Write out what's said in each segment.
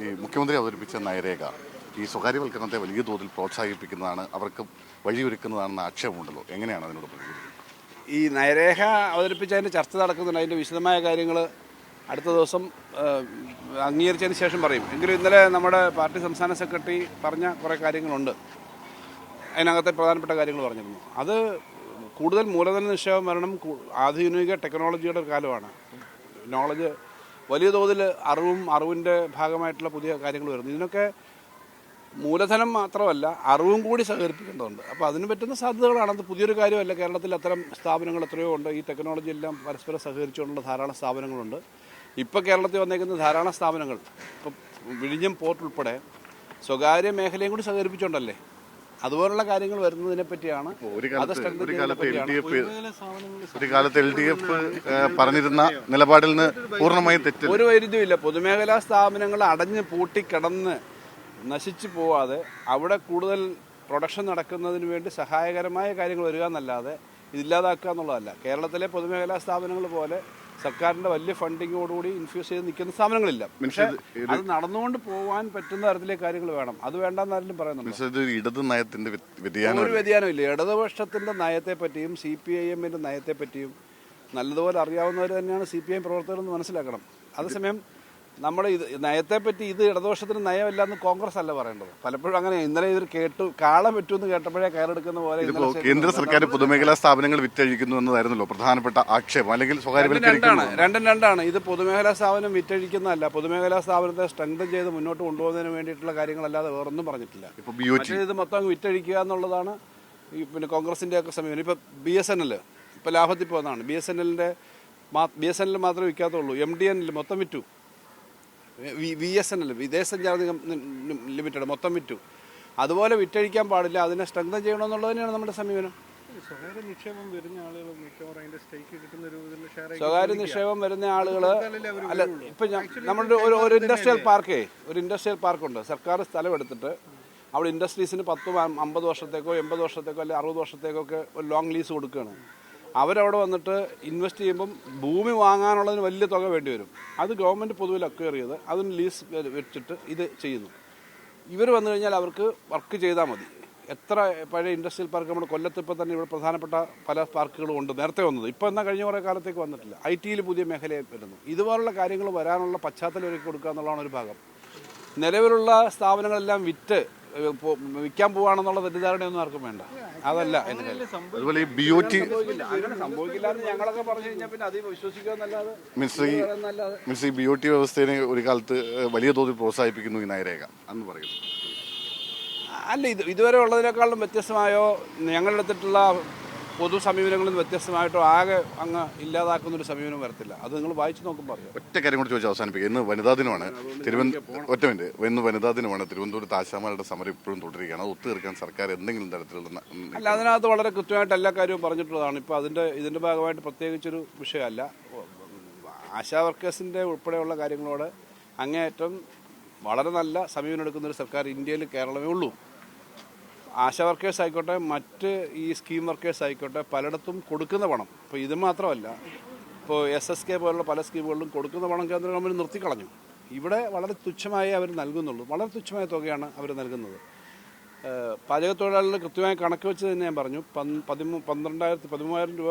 ഈ മുഖ്യമന്ത്രി അവതരിപ്പിച്ച നയരേഖ ഈ സ്വകാര്യവൽക്കരണത്തെ വലിയ തോതിൽ പ്രോത്സാഹിപ്പിക്കുന്നതാണ് അവർക്ക് വഴിയൊരുക്കുന്നതാണെന്ന ആക്ഷേപമുണ്ടല്ലോ. എങ്ങനെയാണ് അതിനോട് പ്രതികരിക്കുന്നത്? ഈ നയരേഖ അവതരിപ്പിച്ചതിന്റെ ചർച്ച നടക്കുന്നുണ്ട്. അതിന്റെ വിശദമായ കാര്യങ്ങൾ അടുത്ത ദിവസം അംഗീകരിച്ചതിന് ശേഷം പറയും. എങ്കിലും ഇന്നലെ നമ്മുടെ പാർട്ടി സംസ്ഥാന സെക്രട്ടറി പറഞ്ഞ കുറേ കാര്യങ്ങളുണ്ട്. അതിനകത്തെ പ്രധാനപ്പെട്ട കാര്യങ്ങൾ പറഞ്ഞിരുന്നു. അത് കൂടുതൽ മൂലധന നിക്ഷേപം വരണം ആധുനിക ടെക്നോളജിയുടെ കാലമാണ്. നോളജ് വലിയ തോതിൽ അറിവും അറിവിന്റെ ഭാഗമായിട്ടുള്ള പുതിയ കാര്യങ്ങൾ വരുന്നു. ഇതിനൊക്കെ മൂലധനം മാത്രമല്ല അറിവും കൂടി സഹകരിപ്പിക്കേണ്ടതുണ്ട്. അപ്പോൾ അതിന് പറ്റുന്ന സാധ്യതകളാണ്. അത് പുതിയൊരു കാര്യമല്ല. കേരളത്തിൽ അത്തരം സ്ഥാപനങ്ങൾ എത്രയോ ഉണ്ട്. ഈ ടെക്നോളജി എല്ലാം പരസ്പരം സഹകരിച്ചുകൊണ്ടുള്ള ധാരാളം സ്ഥാപനങ്ങളുണ്ട്. ഇപ്പോൾ കേരളത്തിൽ വന്നേക്കുന്ന ധാരാളം സ്ഥാപനങ്ങൾ ഇപ്പം വിഴിഞ്ഞം പോർട്ട് ഉൾപ്പെടെ സ്വകാര്യ മേഖലയും കൂടി സഹകരിപ്പിച്ചുകൊണ്ടല്ലേ? അതുപോലുള്ള കാര്യങ്ങൾ വരുന്നതിനെ പറ്റിയാണ് ഒരു കാലത്ത് ഒരു ചെയ്യുന്നതിനെ കാലത്ത് എൽ ഡി എഫ് ഒരു കാലത്ത് എൽ ഡി എഫ് പറഞ്ഞിരുന്ന നിലപാടിൽ നിന്ന് പൂർണമായും തെറ്റ് ഒരു വൈരുദ്ധ്യമില്ല പൊതുമേഖലാ സ്ഥാപനങ്ങൾ അടഞ്ഞ് പൂട്ടിക്കിടന്ന് നശിച്ചു പോവാതെ അവിടെ കൂടുതൽ പ്രൊഡക്ഷൻ നടക്കുന്നതിന് വേണ്ടി സഹായകരമായ കാര്യങ്ങൾ വരിക എന്നല്ലാതെ ഇതില്ലാതാക്കുക എന്നുള്ളതല്ല. കേരളത്തിലെ പൊതുമേഖലാ സ്ഥാപനങ്ങൾ പോലെ സർക്കാരിന്റെ വലിയ ഫണ്ടിങ്ങോടുകൂടി ഇൻഫ്യൂസ് ചെയ്ത് നിൽക്കുന്ന സ്ഥാപനങ്ങളില്ല. പക്ഷേ അത് നടന്നുകൊണ്ട് പോകാൻ പറ്റുന്ന തരത്തിലെ കാര്യങ്ങൾ വേണം. അത് വേണ്ടെന്ന് ആരെങ്കിലും പറയുന്നുണ്ട് ഇടത് നയത്തിന്റെ ഒരു വ്യതിയാനമില്ല ഇടതുപക്ഷത്തിന്റെ നയത്തെ പറ്റിയും സി പി ഐ എമ്മിന്റെ നയത്തെ പറ്റിയും നല്ലതുപോലെ അറിയാവുന്നവർ തന്നെയാണ് സി പി ഐ പ്രവർത്തകർ എന്ന് മനസ്സിലാക്കണം. അതേസമയം നമ്മൾ ഇത് നയത്തെ പറ്റി ഇത് ഇടതുപക്ഷത്തിന് നയമല്ല എന്ന് കോൺഗ്രസ് അല്ല പറയേണ്ടത്. പലപ്പോഴും അങ്ങനെ ഇന്നലെ ഇത് കേട്ടു കാള പറ്റുമെന്ന് കേട്ടപ്പോഴേ കയറെടുക്കുന്ന പോലെ കേന്ദ്ര സർക്കാർ പൊതുമേഖലാ സ്ഥാപനങ്ങൾ വിറ്റഴിക്കുന്നു എന്നതായിരുന്നല്ലോ പ്രധാനപ്പെട്ട ആക്ഷേപം അല്ലെങ്കിൽ രണ്ടാണ് രണ്ടും രണ്ടാണ്. ഇത് പൊതുമേഖലാ സ്ഥാപനം വിറ്റഴിക്കുന്നതല്ല പൊതുമേഖലാ സ്ഥാപനത്തെ സ്ട്രെങ്തൻ ചെയ്ത് മുന്നോട്ട് കൊണ്ടുപോകുന്നതിന് വേണ്ടിയിട്ടുള്ള കാര്യങ്ങളല്ലാതെ വേറൊന്നും പറഞ്ഞിട്ടില്ല. ടി ഇത് മൊത്തം വിറ്റഴിക്കുക എന്നുള്ളതാണ് ഈ പിന്നെ കോൺഗ്രസിന്റെ ഒക്കെ സമീപനം. ഇപ്പൊ ബി എസ് എൻ എൽ ഇപ്പൊ ലാഭത്തിൽ പോകുന്നതാണ് ബി എസ് എൻ എല്ലിന്റെ ബി എസ് എൻ എൽ മാത്രമേ വിൽക്കാത്തുള്ളൂ. എം ഡി എൻ മൊത്തം വിറ്റു. വി എസ് എൻ എൽ വിദേശ സഞ്ചാര നിഗം ലിമിറ്റഡ് മൊത്തം വിറ്റു. അതുപോലെ വിറ്റഴിക്കാൻ പാടില്ല അതിനെ സ്ട്രെങ്തൻ ചെയ്യണമെന്നുള്ളത് തന്നെയാണ് നമ്മുടെ സമീപനം. സ്വകാര്യ നിക്ഷേപം വരുന്ന ആളുകൾ മിക്കവാറും അതിന്റെ സ്റ്റേക്ക് കിട്ടുന്ന രൂപത്തിൽ സ്വകാര്യ നിക്ഷേപം വരുന്ന ആളുകൾ അല്ല ഇപ്പൊ നമ്മുടെ ഒരു ഒരു ഇൻഡസ്ട്രിയൽ പാർക്കേ ഒരു ഇൻഡസ്ട്രിയൽ പാർക്കുണ്ട് സർക്കാർ സ്ഥലം എടുത്തിട്ട് അവിടെ ഇൻഡസ്ട്രീസിന് പത്ത് അമ്പത് വർഷത്തേക്കോ എൺപത് വർഷത്തേക്കോ അല്ലെങ്കിൽ അറുപത് വർഷത്തേക്കോ ഒക്കെ ഒരു ലോങ് ലീസ് കൊടുക്കുകയാണ് അവരവിടെ വന്നിട്ട് ഇൻവെസ്റ്റ് ചെയ്യുമ്പം ഭൂമി വാങ്ങാനുള്ളതിന് വലിയ തുക വേണ്ടി വരും. അത് ഗവൺമെന്റ് പൊതുവിൽ അക്വയർ ചെയ്ത് അതിന് ലീസ് വെച്ചിട്ട് ഇത് ചെയ്യുന്നു. ഇവർ വന്നു കഴിഞ്ഞാൽ അവർക്ക് വർക്ക് ചെയ്താൽ മതി. എത്ര പഴയ ഇൻഡസ്ട്രിയൽ പാർക്ക് നമ്മുടെ കൊല്ലത്ത് ഇപ്പോൾ തന്നെ ഇവിടെ പ്രധാനപ്പെട്ട പല പാർക്കുകളും ഉണ്ട് നേരത്തെ വന്നത്. ഇപ്പോൾ എന്നാൽ കഴിഞ്ഞ കുറേ കാലത്തേക്ക് വന്നിട്ടില്ല. ഐ ടിയിൽ പുതിയ മേഖലയെ വരുന്നു. ഇതുപോലുള്ള കാര്യങ്ങൾ വരാനുള്ള പശ്ചാത്തലം ഒരുക്കി കൊടുക്കുക എന്നുള്ളതാണ് ഒരു ഭാഗം. നിലവിലുള്ള സ്ഥാപനങ്ങളെല്ലാം വിറ്റ് വിൽക്കാൻ പോവാണെന്നുള്ള തെറ്റിദ്ധാരണയൊന്നും ആർക്കും വേണ്ട. അതല്ല അതുപോലെ ഈ ബി ഒ ടി ഞങ്ങളൊക്കെ പറഞ്ഞു കഴിഞ്ഞാൽ പിന്നെ ഈ ബി ഒ ടി വ്യവസ്ഥയെ ഒരു കാലത്ത് വലിയ തോതിൽ പ്രോത്സാഹിപ്പിക്കുന്നു ഈ നയരേഖ എന്ന് പറയുന്നു. അല്ല ഇത് ഇതുവരെ ഉള്ളതിനേക്കാളും വ്യത്യസ്തമായോ? ഞങ്ങളെടുത്തിട്ടുള്ള പൊതു സമീപനങ്ങളിൽ നിന്ന് വ്യത്യസ്തമായിട്ടോ ആകെ അങ്ങ് ഇല്ലാതാക്കുന്ന ഒരു സമീപനം വരത്തില്ല. അത് നിങ്ങൾ വായിച്ചു നോക്കുമ്പോൾ അറിയാം. ഒറ്റ കാര്യം കൂടി ചോദിച്ചാൽ അവസാനിപ്പിക്കുക ഇന്ന് വനിതാ ദിനമാണ്. തിരുവനന്തപുരം ഒറ്റ മിനിറ്റ്. ഇന്ന് വനിതാ ദിനമാണ്. തിരുവനന്തപുരത്ത് ആശാമാരുടെ സമരം ഇപ്പോഴും തുടരുകയാണ്. അത് ഒത്തുതീർക്കാൻ സർക്കാർ എന്തെങ്കിലും തരത്തിലുള്ള അല്ല അതിനകത്ത് വളരെ കൃത്യമായിട്ട് എല്ലാ കാര്യവും പറഞ്ഞിട്ടുള്ളതാണ്. ഇപ്പോൾ അതിന്റെ ഇതിന്റെ ഭാഗമായിട്ട് പ്രത്യേകിച്ചൊരു വിഷയമല്ല. ആശാ വർക്കേഴ്സിന്റെ ഉൾപ്പെടെയുള്ള കാര്യങ്ങളോട് അങ്ങേയറ്റം വളരെ നല്ല സമീപനം എടുക്കുന്ന ഒരു സർക്കാർ ഇന്ത്യയിൽ കേരളമേ ഉള്ളൂ. ആശാ വർക്കേഴ്സ് ആയിക്കോട്ടെ മറ്റ് ഈ സ്കീം വർക്കേഴ്സ് ആയിക്കോട്ടെ പലയിടത്തും കൊടുക്കുന്ന പണം. ഇപ്പോൾ ഇത് മാത്രമല്ല ഇപ്പോൾ എസ് എസ് കെ പോലുള്ള പല സ്കീമുകളിലും കൊടുക്കുന്ന പണം കേന്ദ്ര ഗവൺമെന്റ് നിർത്തിക്കളഞ്ഞു. ഇവിടെ വളരെ തുച്ഛമായി അവർ നൽകുന്നുള്ളൂ. വളരെ തുച്ഛമായ തുകയാണ് അവർ നൽകുന്നത്. പാചകത്തൊഴിലാളികൾ പാചക തൊഴിലാളികൾ കൃത്യമായി കണക്ക് വെച്ച് തന്നെ ഞാൻ പറഞ്ഞു. പതിമൂ പന്ത്രണ്ടായിരത്തി പതിമൂവായിരം രൂപ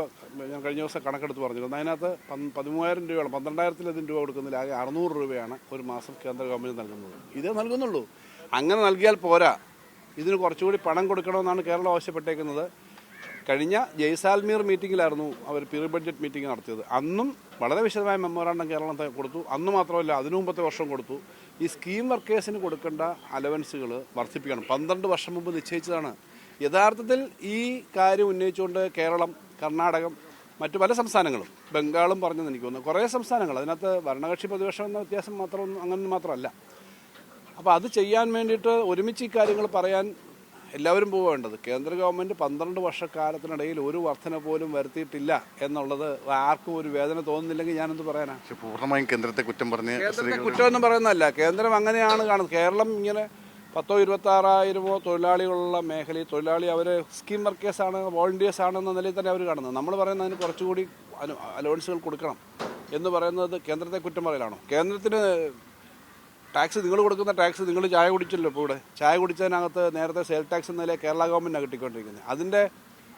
ഞാൻ കഴിഞ്ഞ ദിവസം കണക്കെടുത്ത് പറഞ്ഞിരുന്നു. അതിനകത്ത് പതിമൂവായിരം രൂപയാണ് പന്ത്രണ്ടായിരത്തിലധികം രൂപ കൊടുക്കുന്നില്ല ആകെ അറുന്നൂറ് രൂപയാണ് ഒരു മാസം കേന്ദ്ര ഗവൺമെന്റ് നൽകുന്നത്. ഇതേ നൽകുന്നുള്ളൂ. അങ്ങനെ നൽകിയാൽ പോരാ. ഇതിന് കുറച്ചുകൂടി പണം കൊടുക്കണമെന്നാണ് കേരളം ആവശ്യപ്പെട്ടേക്കുന്നത്. കഴിഞ്ഞ ജയ്സാൽമീർ മീറ്റിംഗിലായിരുന്നു അവർ പ്രീ ബഡ്ജറ്റ് മീറ്റിംഗ് നടത്തിയത്. അന്നും വളരെ വിശദമായ മെമ്മോറാണ്ടം കേരളം ത- കൊടുത്തു. അന്ന് മാത്രമല്ല അതിനു മുമ്പത്തെ വർഷം കൊടുത്തു. ഈ സ്കീം വർക്കേഴ്സിന് കൊടുക്കേണ്ട അലവൻസുകൾ വർദ്ധിപ്പിക്കണം. പന്ത്രണ്ട് വർഷം മുമ്പ് നിശ്ചയിച്ചതാണ്. യഥാർത്ഥത്തിൽ ഈ കാര്യം ഉന്നയിച്ചുകൊണ്ട് കേരളം കർണാടകം മറ്റു പല സംസ്ഥാനങ്ങളും ബംഗാളും പറഞ്ഞെന്ന് എനിക്ക് തോന്നുന്നു. കുറേ സംസ്ഥാനങ്ങൾ. അതിനകത്ത് ഭരണകക്ഷി പ്രതിപക്ഷം എന്ന വ്യത്യാസം മാത്രം അങ്ങനെ മാത്രമല്ല. അപ്പോൾ അത് ചെയ്യാൻ വേണ്ടിയിട്ട് ഒരുമിച്ച് ഈ കാര്യങ്ങൾ പറയാൻ എല്ലാവരും പോവേണ്ടത്. കേന്ദ്ര ഗവൺമെന്റ് പന്ത്രണ്ട് വർഷക്കാലത്തിനിടയിൽ ഒരു വർധന പോലും വരുത്തിയിട്ടില്ല എന്നുള്ളത് ആർക്കും ഒരു വേദന തോന്നുന്നില്ലെങ്കിൽ ഞാനെന്ത് പറയാനാണ് പൂർണമായും കേന്ദ്രത്തെ കുറ്റം പറഞ്ഞ് കേന്ദ്രത്തെ കുറ്റമൊന്നും പറയുന്നതല്ല. കേന്ദ്രം അങ്ങനെയാണ് കാണുന്നത്. കേരളം ഇങ്ങനെ പത്തോ ഇരുപത്താറായിരമോ തൊഴിലാളികളുള്ള മേഖലയിൽ തൊഴിലാളി അവർ സ്കീം വർക്കേഴ്സാണ് വോളണ്ടിയേഴ്സ് എന്ന നിലയിൽ തന്നെ അവർ കാണുന്നത്. നമ്മൾ പറയുന്നത് അതിന് കുറച്ചുകൂടി അലവൻസുകൾ കൊടുക്കണം എന്ന് പറയുന്നത് കേന്ദ്രത്തെ കുറ്റം പറയലാണോ? കേന്ദ്രത്തിന് ടാക്സ് നിങ്ങൾ കൊടുക്കുന്ന ടാക്സ് നിങ്ങൾ ചായ കുടിച്ചല്ലോ ഇപ്പോൾ ഇവിടെ. ചായ കുടിച്ചതിനകത്ത് നേരത്തെ സെയിൽ ടാക്സ് എന്നതിലെ കേരള ഗവൺമെന്റാണ് കിട്ടിക്കൊണ്ടിരിക്കുന്നത്. അതിന്റെ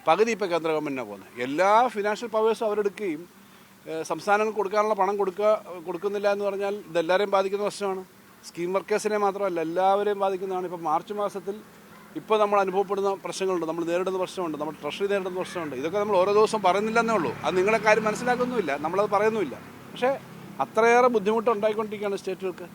പകുതി ഇപ്പോൾ കേന്ദ്ര ഗവൺമെന്റിനാണ് പോകുന്നത്. എല്ലാ ഫിനാൻഷ്യൽ പവേഴ്സും അവരെടുക്കുകയും സംസ്ഥാനങ്ങൾക്ക് കൊടുക്കാനുള്ള പണം കൊടുക്കുക കൊടുക്കുന്നില്ല എന്ന് പറഞ്ഞാൽ ഇതെല്ലാവരെയും ബാധിക്കുന്ന പ്രശ്നമാണ്. സ്കീം വർക്കേഴ്സിനെ മാത്രമല്ല എല്ലാവരെയും ബാധിക്കുന്നതാണ്. ഇപ്പോൾ മാർച്ച് മാസത്തിൽ ഇപ്പോൾ നമ്മൾ അനുഭവപ്പെടുന്ന പ്രശ്നങ്ങളുണ്ട്. നമ്മൾ നേരിടുന്ന പ്രശ്നമുണ്ട്. നമ്മൾ ട്രഷറി നേരിടുന്ന പ്രശ്നമുണ്ട്. ഇതൊക്കെ നമ്മൾ ഓരോ ദിവസവും പറയുന്നില്ലെന്നേ ഉള്ളൂ. അത് നിങ്ങളെ കാര്യം മനസ്സിലാക്കുന്നുമില്ല. നമ്മളത് പറയുന്നുമില്ല. പക്ഷേ അത്രയേറെ ബുദ്ധിമുട്ട് ഉണ്ടായിക്കൊണ്ടിരിക്കുകയാണ് സ്റ്റേറ്റുകൾക്ക്